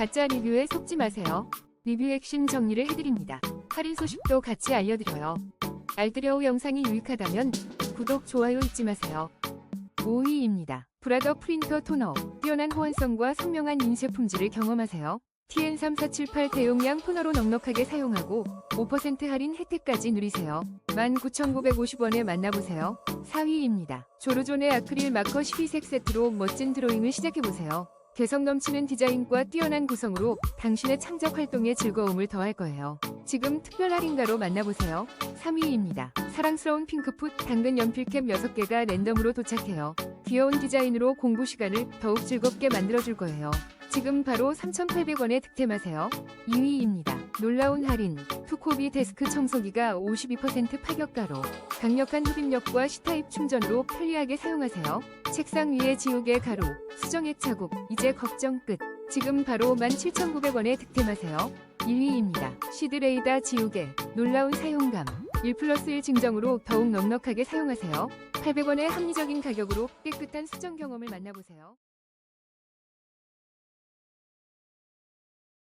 가짜 리뷰에 속지 마세요. 리뷰 핵심 정리를 해드립니다. 할인 소식도 같이 알려드려요. 알뜰여우 영상이 유익하다면 구독, 좋아요 잊지 마세요. 5위입니다. 브라더 프린터 토너. 뛰어난 호환성과 선명한 인쇄 품질을 경험하세요. TN3478 대용량 토너로 넉넉하게 사용하고 5% 할인 혜택까지 누리세요. 19,950원에 만나보세요. 4위입니다. 조르존의 아크릴 마커 12색 세트로 멋진 드로잉을 시작해보세요. 개성 넘치는 디자인과 뛰어난 구성으로 당신의 창작 활동에 즐거움을 더할 거예요. 지금 특별 할인가로 만나보세요. 3위입니다. 사랑스러운 핑크풋 당근 연필캡 6개가 랜덤으로 도착해요. 귀여운 디자인으로 공부 시간을 더욱 즐겁게 만들어줄 거예요. 지금 바로 3,800원에 득템하세요. 2위입니다. 놀라운 할인. 투코비 데스크 청소기가 52% 파격가로 강력한 흡입력과 C타입 충전으로 편리하게 사용하세요. 책상 위에 지우개 가루, 수정액 자국, 이제 걱정 끝. 지금 바로 17,900원에 득템하세요. 1위입니다. 시드레이다 지우개. 놀라운 사용감. 1 플러스 1 증정으로 더욱 넉넉하게 사용하세요. 800원의 합리적인 가격으로 깨끗한 수정 경험을 만나보세요.